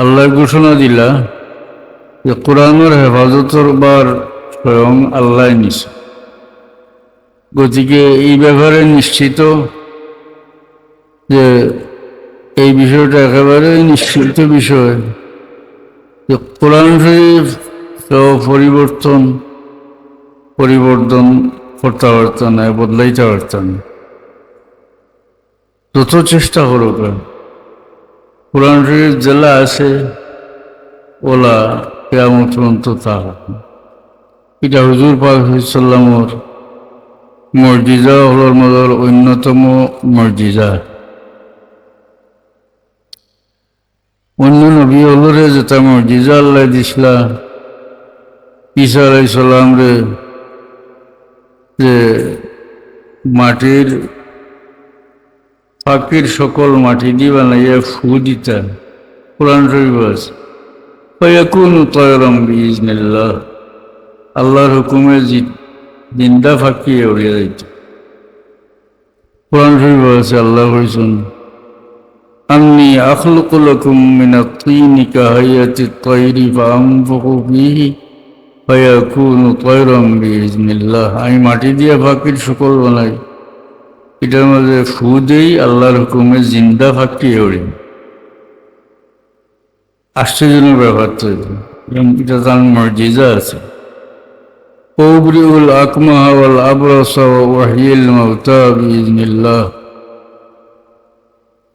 আল্লাহ ঘোষণা দিলা যে কোরআনের হেফাজতর বার স্বয়ং আল্লাহ নিছে। গতিকে এই ব্যাপারে নিশ্চিত যে এই বিষয়টা একেবারে নিশ্চিত বিষয় যে কোরআন শরীফ পরিবর্তন পরিবর্তন করতে পারত না, বদলাইতে পারত না। যত চেষ্টা করুক কোরআন শরীফ জেলা আছে, ওলা কেমন পর্যন্ত তা এটা হুজুর পাক সাল্লামর মসজিদা হলোর মধ্যে অন্যতম মসজিদা অন্য নবী হলরে যেটা মসজিদা আল্লাহ দিসলা ঈসা আলাই সাল্লাম রে, যে মাটির পাখির সকল মাটি দিয়ে বানাইয়া ফু দিতা কোরআন শরীফ আছে, ফয়াকুন তয়রম বিজনিল্লাহ আল্লাহর হুকুমে জি- জিন্দা ফাঁকিয়ে উড়িয়ে যাইত কোরআন শরীফ আছে, আল্লাহ কইছেন, আন্নি আখলুকু লাকুম মিন আত-তিনি কাহাইয়াতি at-তয়রি ফাআনফুকু ফীহি। ফায়াকুনু তয়রাম আমি মাটি দিয়ে ফাঁকির সকল বানাই। এটার মধ্যে ফু দেই, আল্লাহর হুকুমে জিন্দা ফাঁকিয়ে উড়ি আশ্চর্যজনক ব্যাপার তো এটা। তার মর্যাদা আছে। ওবরিউল আকমাহ ওয়াল আবরাসা ওয়াহিল মাউতা বিইজনিল্লাহ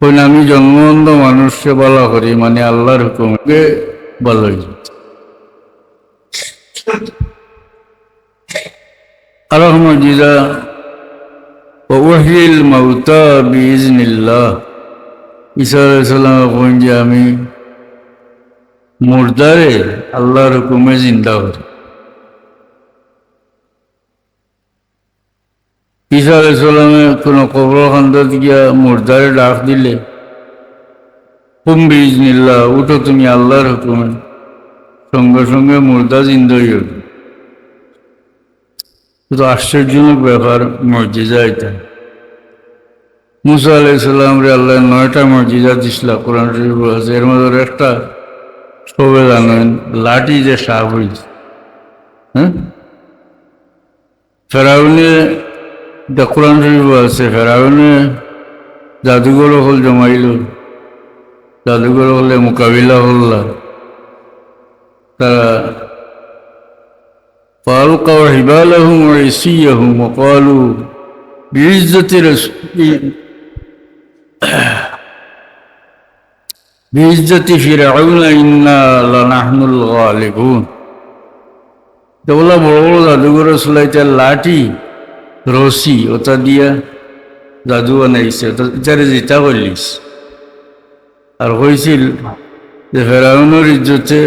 কইন আমি জন্মবন্ধ মানুষকে বলা করি মানে আল্লাহর হুকুমকে বলা আরও মর্যাদা ওয়াহিল মাউতা বিইজনিল্লাহ। ঈসা আলাইহিস সালাম কইন যে, আমি মুর্দারে আল্লাহর হুকুমে জিন্দা করি। ঈসা আলাইসাল্লামে কোনো কবরখান্দাত গিয়া মুর্দারে ডাক দিলে, হুম বিজনিল্লাহ উঠো তুমি আল্লাহর হুকুমে। সঙ্গে সঙ্গে মুর্দা জিন্দা হয়ে শুধু আশ্চর্যজনক ব্যাপার মসজিদা এটা। মুসা আলাইসাল্লাম রে আল্লাহ, নয়টা মসজিদা দিসলা কোরআন শরীফ আছে, এর মধ্যে একটা সবে জানেন লাঠি যে সাপ হয়েছে হ্যাঁ? ফেরাউনে, দা কোরআন শরীফ আছে, ফেরাউনে জাদুঘর হল জমাইল, জাদুঘর হলে মোকাবিলা হল। তারা فألقوا حبالهم وعصيهم وقالوا بعزة رسول بعزة فرعون إنا لنحن الغالبون দেবলা বড় বড় জাদুঘর চলাইতে লাঠি রশি ওটা দিয়া জাদু বানাইছে ওটা ইটারে যেটা করলিস আর হয়েছিল যে ফেরাউনের ইজ্জতে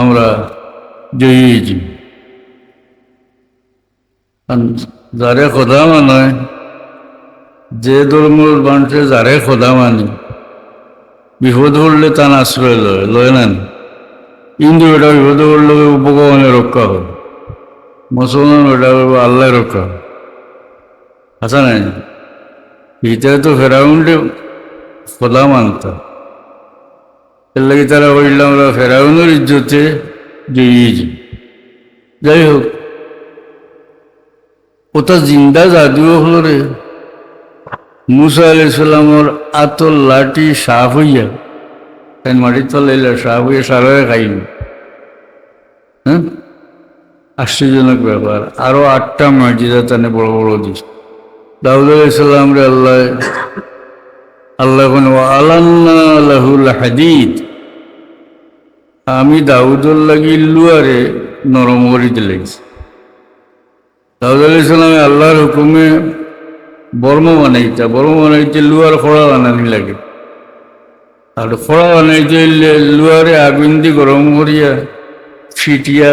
আমরা জয়ী হয়েছি আর যারে খোদা মানায় যে ধর্মের মানুষের যারে খোদা মানে বিপদ পড়লে তার আশ্রয় লয় লয় না হিন্দু এটা বিপদ পড়লে উপকরণে রক্ষা হয় মুসলমান ওটা আল্লাহ রক্ষা হয়। আচ্ছা নাই? ভিতরে তো ফেরাউন্ডে খোদা মানতা। এর লাগে তারা আমরা ফেরাউনের ইজ্জতে জয়িয়েছি যাই হোক ওটা জিন্দা জাদুও হলো রে। মুসা আলাইসাল্লামর আতর লাঠি সাফ হইয়া তাই মাটির তলাইলে সাফ হইয়া সারায় খাইনি হ্যাঁ? আশ্চর্যজনক ব্যাপার। আরও আটটা মসজিদা তানে বড় বড় দিস দাউদ আলাইসাল্লাম রে আল্লাহ আল্লাহ কোন আলান্না লাহুল হাদিদ। আমি দাউদর লাগি লুয়ারে নরম করে দিলেছি দাউদ আলি আলাইসাল্লামে আল্লাহর হুকুমে বর্ম বানাইতা বর্ম বানাইতে লুয়ার খোড়া বানানি লাগে। আর খোড়া বানাইতে লুয়ারে আগুন দি গরম করিয়া, ছিটিয়া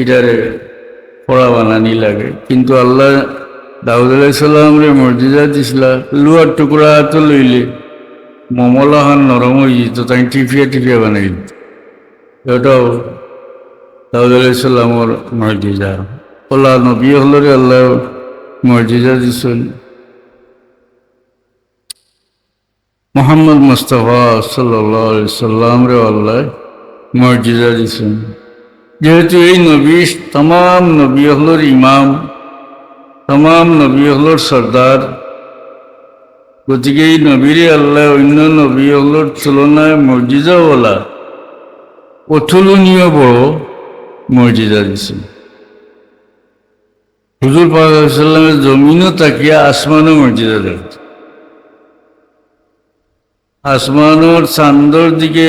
এটারে খোড়া বানানি লাগে। কিন্তু আল্লাহ দাউদ আলাইসাল্লাম রে মর্যাদা দিছিলা লুয়ার টুকরা তো লইলে মমলাহান নরম হয়ে যেত, তাই টিপিয়া টিপিয়া বানাই দিত এটাও দাউদ আলাইসাল্লামর মর্যাদা। ওলা নবী হলরে আল্লাহ মর্যাদা দিছেন মোহাম্মদ মুস্তফা সাল্লাহ সাল্লাম রে আল্লাহ মর্যাদা দিছেন যেহেতু এই নবী তমাম নবী হলোর ইমাম, তমাম নবী হলোর সর্দার, গতিকে এই নবীরে আল্লাহ অন্য নবী হলোর তুলনায় মর্যাদাওয়ালা অতুলনীয় বড় মর্যাদা দিছেন হুজুর পাকামের জমিনও তাকিয়া আসমানও মর্যাদা দেখছে আসমানোর চান্দর দিকে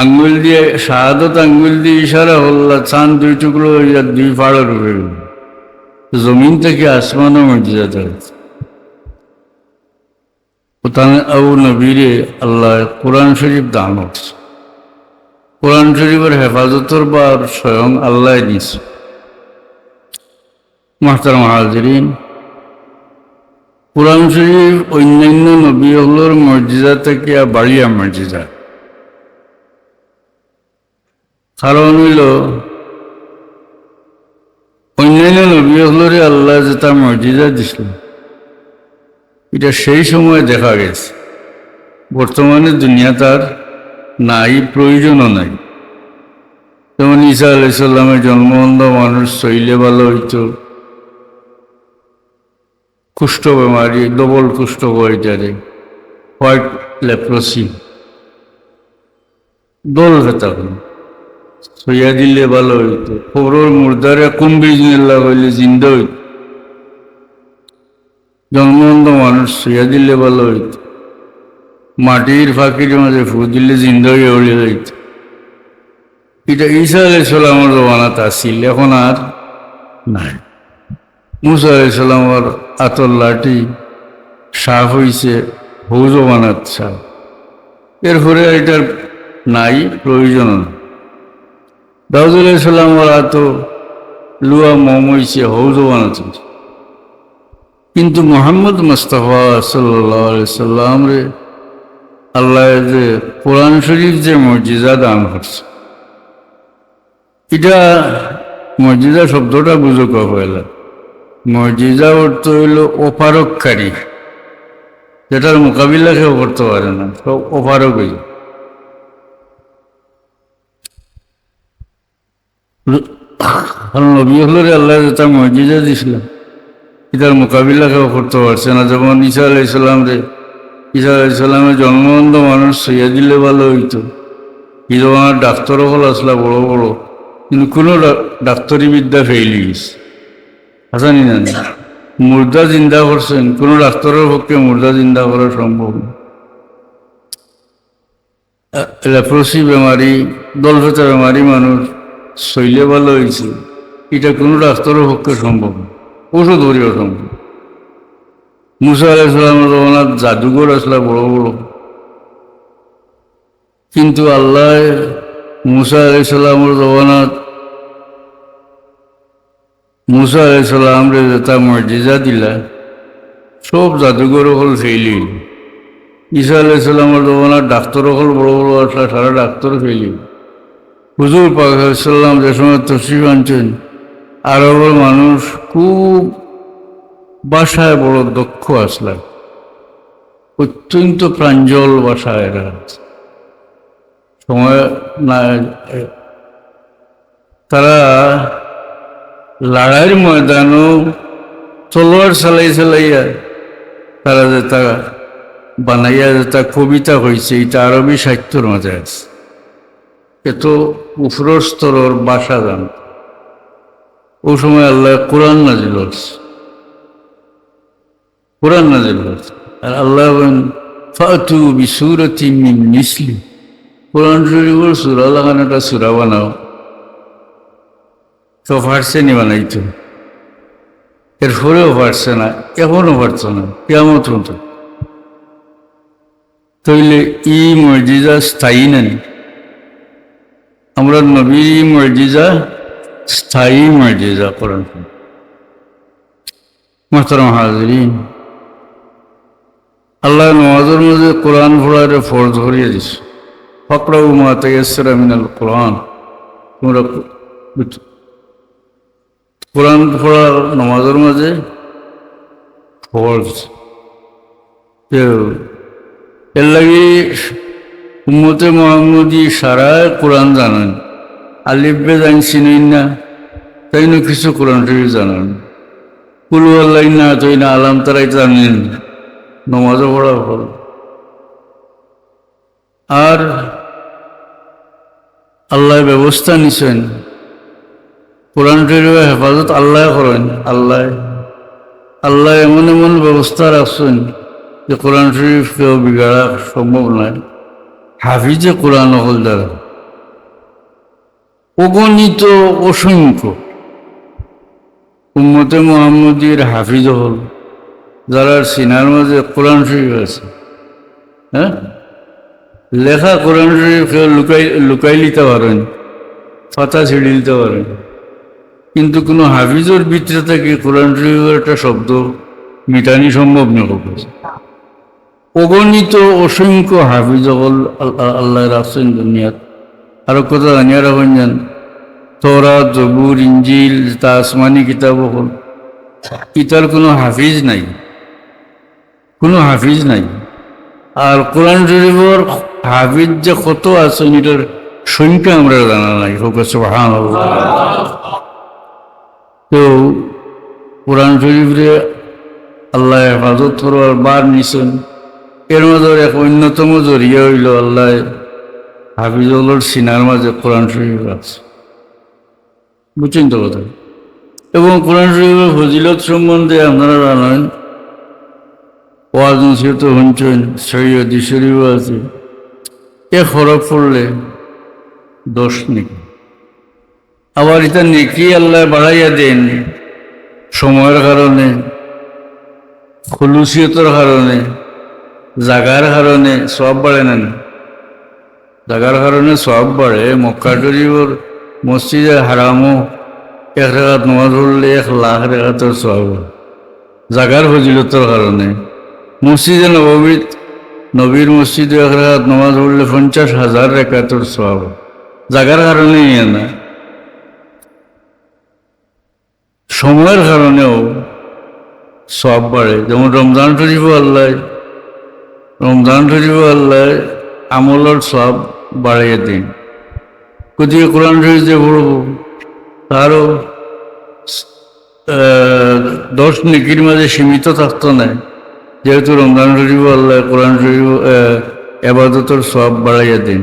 আঙ্গুল দিয়ে, শাহাদত আঙ্গুল দিয়ে ইশারা হল্লা চাঁদ দুই টুকরো হইয়া দুই উপরে গেল। জমিন থেকে আসমানও মর্যাদা ওখানে আবু নবীরে আল্লাহ কোরআন শরীফ দান করছে। কোরআন শরীফের হেফাজতর বার স্বয়ং আল্লাহ দিছে মাস্টার মাহাজরিন। কোরআন শরীফ অন্যান্য নবীগুলোর মর্যাদা থেকে বাড়িয়া মর্যাদা। কারণ হইল, অন্যান্য নবীগুলোরে আল্লাহ যে তার মর্যাদা দিছিল এটা সেই সময় দেখা গেছে। বর্তমানে দুনিয়া তার নাই, প্রয়োজনও নাই। যেমন ঈসা আলাইসাল্লামের জন্মবন্ধ মানুষ শৈলে ভালো হইতো। কুষ্ঠ বেমারি ডবল কুষ্ঠ বইটারে হোয়াইট লেপ্রসি, দোল তখন সইয়া দিলে ভালো হইতো। খবরের মুর্দারে কুম্বিজ নেল্লা হইলে জিন্দা হইত। জন্মবন্ধ মানুষ সইয়া দিলে ভালো হইত। মাটির ফাঁকির মাঝে ফু দিলে জিন্দা হয়ে উড়ে হইত। এটা ঈসা আলাইসাল্লামের জমানাত আসিল এখন আর নাই। মুসা আলাইসাল্লামর আতর লাঠি, সাফ হইছে হৌজ সাফ এরপরে এটার নাই, প্রয়োজন না দাউদ আলাইসাল্লামর আত লুয়া, মম হইছে হৌজ বানাত কিন্তু মোহাম্মদ মুস্তফা সাল্লাম রে, আল্লাহ যে কোরআন শরীফ যে মর্যাদা দান করছে। এটা মর্যাদা শব্দটা বুঝো কয়লা মর্যাদা অর্থ হইল অপারককারী। যেটার মোকাবিলা কেউ করতে পারে না, সব অপারক হইল নবী হলরে আল্লাহ যেটা মর্যাদা দিছিলাম এটার মোকাবিলা কেউ করতে পারছে না। যেমন ঈসা আলাইসাল্লাম রে, ঈসা আলাইসাল্লামের জন্মবন্ধ মানুষ সইয়া দিলে ভালো হইতো। এই জমানার ডাক্তারও হল আসলা বড় বড়, কিন্তু কোনো ডাক্তারি বিদ্যা ফেইলি গেছে। হাসানি না মুর্দা জিন্দা করছেন, কোনো ডাক্তারের পক্ষে মুর্দা জিন্দা করা সম্ভব না। লেপ্রসি বেমারি দলফেতা বেমারি মানুষ, শৈলে ভালো হয়েছে। এটা কোনো ডাক্তারের পক্ষে সম্ভব না। ওষুধ ধরিও সম্ভব। মুসা আলাইসালামের রহনাথ জাদুঘর আসলা বড় বড়। কিন্তু আল্লাহ মুসা আলাইসাল্লামের রহনাথ মুসা আলাইসাল্লাম রে যেটা মর্যাদা দিলা, সব জাদুঘর হল ফেইলি ঈসা আলাইসাল্লামের জমানার ডাক্তার হল বড় বড় আসলা সারা ডাক্তার ফেইলি হুজুর পাকাল্লাম যে সময় তসিফ আনছেন, আরবের মানুষ খুব বাসায় বড় দক্ষ আসলা। অত্যন্ত প্রাঞ্জল বাসায় এরা সময় না তারা লড়াইয়ের ময়দানও তলোয়ার চালাই চালাইয়া তারা যে তা বানাইয়া যে তা কবিতা হয়েছে এটা আরবি সাহিত্যর মাঝে আছে। এত উপর স্তরের বাসা জান ও সময় আল্লাহ কোরআন নাজিল হচ্ছে। কোরআন নাজিল হচ্ছে। আর আল্লাহ ফাতু বিসুরতি মিন মিসলি। কোরআন শরীফের সুরা লাগানো একটা সুরা বানাও। তো পারছে নি বানাইতো এরপরেও পারছে না এখনও পারছে না কেমন মতো তইলে ই মর্জিজা স্থায়ী নেন আমরা নবীর ই মর্জিজা স্থায়ী মর্জিজা করেন মোহতরম হাজরিন, আল্লাহ নওয়াজের মধ্যে কোরআন পড়ারে ফরজ ধরিয়ে দিস ফকরাউ মা তাইয়াসসারা মিনাল কোরআন। তোমরা কোরআন পড়া নমাজের মাঝে ফরজ এর লাগে উম্মতে মোহাম্মদী সারা কোরআন জানেন আলিফবে জান চিনেন না তাই না কিছু কোরআন শরীফ জানান। কুলু আল্লাহ না তাই না আলাম তারাই জানেন নমাজও পড়া হল আর আল্লাহ ব্যবস্থা নিছেন কোরআন শরীফের হেফাজত আল্লাহ করেন, আল্লাহ আল্লাহ এমন এমন ব্যবস্থা রাখছেন যে কোরআন শরীফ কেউ বিগাড়া সম্ভব নয়। হাফিজে কোরআন হল দ্বারা। অগণিত, অসংখ্য উম্মতে মোহাম্মদীর হাফিজ হল, যারা সিনার মাঝে কোরআন শরীফ আছে। হ্যাঁ? লেখা কোরআন শরীফ কেউ লুকাই লুকাই নিতে পারেন ফাতা ছিঁড়ে নিতে পারেন। কিন্তু কোনো হাফিজের ভিতরে থেকে কোরআন শরীফের একটা শব্দ মিটানি সম্ভব না কাছে অগণিত অসংখ্য হাফিজ আল্লাহ রাখছেন দুনিয়াত। আরও কথা জানিয়ে রাখেন যান তোরা জবুর ইঞ্জিল তা আসমানি কিতাব হল। ইতার কোনো হাফিজ নাই। কোনো হাফিজ নাই। আর কোরআন শরীফের হাফিজ যে কত আছে, এটার সংখ্যা আমরা জানা নাই। হোক সুবহান তো কোরআন শরীফরে আল্লাহ হেফাজত করবার বার নিছেন। এর মাঝে এক অন্যতম জরিয়া হইল আল্লাহ হাফিজুল্লার সিনার মাঝে কোরআন শরীফ আছে। বুঝছেন তো কথা? এবং কোরআন শরীফের ফজিলত সম্বন্ধে আপনারা জানেন, ওয়াজ নসিহত শুনছেন সৈয়দি শরীফ আছে। এক হরফ পড়লে দোষ নেকি আবার এটা নেকি আল্লাহ বাড়াইয়া দেন সময়ের কারণে, খুলুসিয়তর কারণে, জাগার কারণে সব বাড়ে না। জাগার কারণে সব বাড়ে। মক্কা শরীফর মসজিদে হারামও এক রেখাত নমাজ পড়লে এক লাখ রেখাতের সব জাগার ফজিলতর কারণে। মসজিদে নবমীত নবীর মসজিদে এক রেখাত নমাজ পড়লে পঞ্চাশ হাজার রেখাতের সব জাগার কারণে না। সময়ের কারণেও সব বাড়ে। যেমন রমজান শরীফ আল্লাহ, রমজান শরীফ আল্লাহ আমলের সব বাড়িয়ে দিন। কোথায় কোরআন শরীফ যে পড়ব, তারও দশ নিকির মাঝে সীমিত থাকতো না যেহেতু রমজান শরীফ আল্লাহ কোরআন শরীফ এবাদতর সব বাড়াইয়া দিন।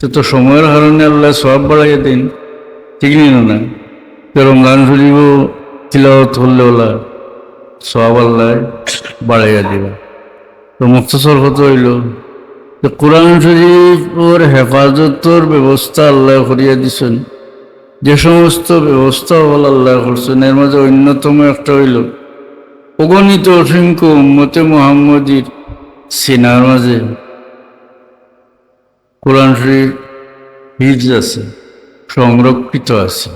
তো তো সময়ের কারণে আল্লাহ সব বাড়াইয়া দিন, ঠিক নেই না তো রমজান শরীফও তিলাওয়াত করলে ওলা সব আল্লাহ বাড়াইয়া দিবা। তো মুক্তসর কত হইল যে কোরআন শরীফ ওর হেফাজতর ব্যবস্থা আল্লাহ করিয়া দিছেন। যে সমস্ত ব্যবস্থা হল আল্লাহ করছেন, এর মাঝে অন্যতম একটা হইল অগণিত অসংখ্য উম্মতে মোহাম্মদীর সিনার মাঝে কোরআন শরীফ হিজ আছে সংরক্ষিত আছে।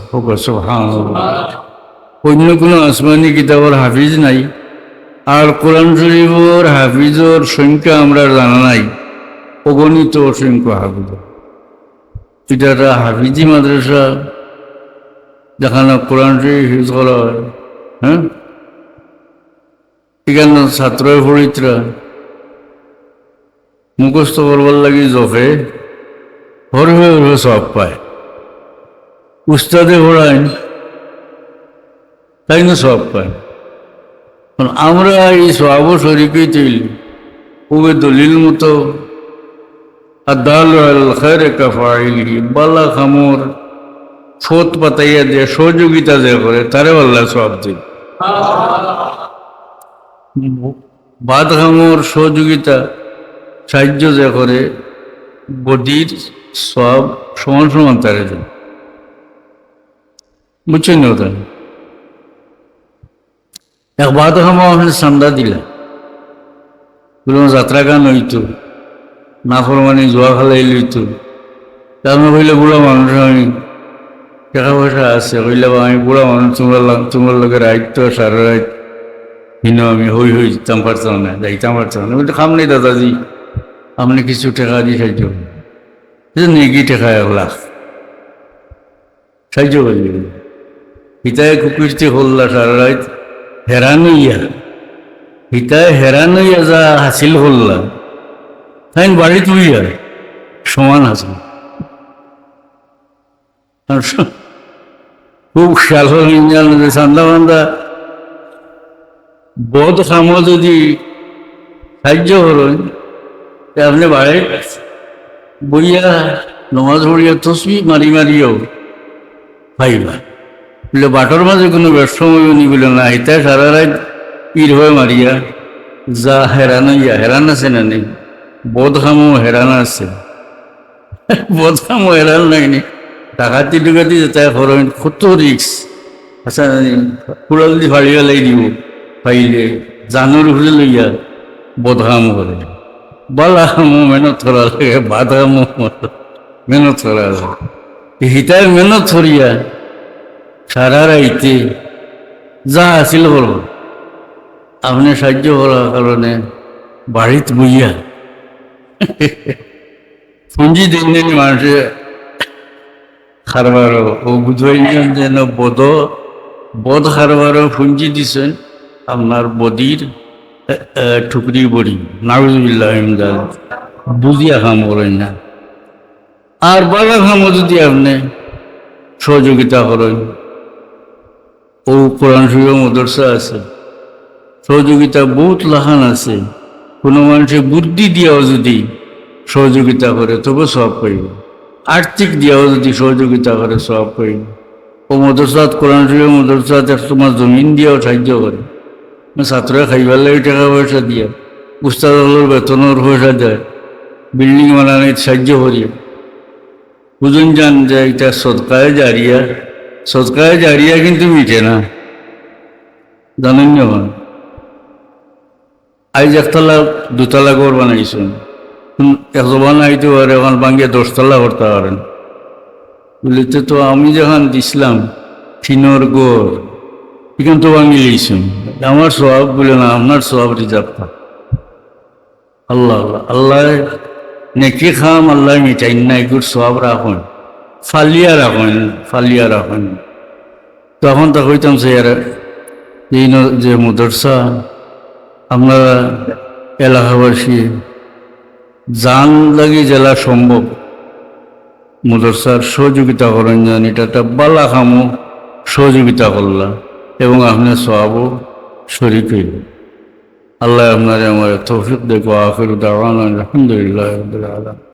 অন্য কোনো আসমানি কিতাবের হাফিজ নাই আর কোরআন শরীফর হাফিজর সংখ্যা আমরা জানা নাই অগণিত অসংখ্য হাফিজ। এটা একটা হাফিজি মাদ্রাসা যেখানে কোরআন শরীফ হিজ করা হয়? হ্যাঁ এখানে ছাত্র পড়িতরা মুখস্থ করবার লাগি জফে হর হয়ে হরে সব পায়। উস্তাদে ঘোড়ায় তাই না সব পায়। আমরা এই সব শরীফই তৈরি ওবে দলিল মতো আদাল খেরে কাফাইলি বালা খামর ফোত পাতাইয়া দিয়ে সহযোগিতা যে করে তারে আল্লাহ সব দিন। বাদ খামর সহযোগিতা সাহায্য যে করে বডির সব সমান সমান তারে দেন বুঝছেন না ওটা এক বাদ খামা ওখানে সান্দা দিলা কোনো যাত্রা গান হইতো না ফরমানি জোয়া খালাই লইতো তারপরে হইলে বুড়া মানুষ আমি? টাকা পয়সা আছে, হইলে বা আমি বুড়া মানুষ, তোমরা তোমার লোকের রাইত সারা রাইত হিন আমি হই হই, যেতাম পারতাম না, যাইতাম পারতাম না। খাম নেই দাদাজি। আপনি কিছু টাকা দিয়ে সাহায্য করুন যে নেগি টাকা এক লাখ সাহায্য করবে হিতায় কুকুরতে হল্লা সারা রাত হেরান হইয়া। হিতায় হেরান হইয়া যা হাসিল হল্লা তাই বাড়ি তুইয়া সমান হাসিল। আর খুব খেয়াল হল সান্দা বান্দা বধ খামো যদি সাহায্য তা আপনি বাড়ি বইয়া নমাজ পড়িয়া তসবি মারি মারিও পাইবা বলে বাটর মাঝে কোনো ব্যস্তময় নি বলে না হিতা সারা রাত পীর হয়ে মারিয়া যা হেরান ইয়া হেরান আছে না নেই খামো হেরান আছে খামো হেরান নাই নি ডাকাতি ডুকাতি যেতে করেন কত রিক্স আচ্ছা কুড়াল দি ফাড়ি পেলাই দিব পাইলে জানুর ঘুরে লইয়া বোধ খামো করে মেহনত করা লাগে হিতায় মেহনত করিয়া সারা রাইতে যা আছিল হল আপনি সাহায্য করার কারণে বাড়িতে বইয়া পুঁজি দিন দিন মানুষে খারবারও ও বুঝাইছেন যেন বদ বদ খারবারও পুঁজি দিছেন। আপনার বদির ঠুকরি বড়ি, নাউজুবিল্লাহ বুঝিয়া খাম করেন না। আর বালা খামো যদি আপনি সহযোগিতা করেন। ও কোরআন শরীফ মদরসা আছে। সহযোগিতা বহুত লাহান আছে। কোনো মানুষের বুদ্ধি দিয়াও যদি সহযোগিতা করে, তবে সব পাইব। আর্থিক দিয়াও যদি সহযোগিতা করে সব পাইব। ও মদরসাত, কোরআন শরীফ মদরসাত এক তোমার জমিন দিয়াও সাহায্য করে। ছাত্র খাইবার লাগে টাকা পয়সা দিয়া। উস্তাদলের বেতনের পয়সা দেয়। বিল্ডিং বানানোর সাহায্য করিয়া বুঝুন যান যে এটা সৎকায় জারিয়া সৎকায় জারিয়া কিন্তু মিটে না। জানেন যখন আজ একতলা, দুতলা ঘর বানাইছেন। একজন আইতে পারে, এখন ভাঙ্গিয়ে দশতলা করতে পারেন। বলিতে তো আমি যখন দিছিলাম, টিনর গড় এখান তো ভাঙি লইছেন আমার স্বভাব বলে না, আপনার স্বভাব রিজার্ভ থাক আল্লাহ আল্লাহ আল্লাহ নেকি খাম, আল্লাহ মিটাই না, এগুর সব রাখুন। ফালিয়া রাখুন ফালিয়া রাখুন। তখন তা কইতাম সে আর এই যে মদরসা আপনারা এলাকাবাসী জান লাগি জেলা সম্ভব। মদরসার সহযোগিতা করেন জান, এটা একটা বালা খামো সহযোগিতা করলা এবং আপনার শরীর হইল। আল্লাহ আপনার আমার তৌফিক দেখো আখির দাওয়ান আলহামদুলিল্লাহ আলম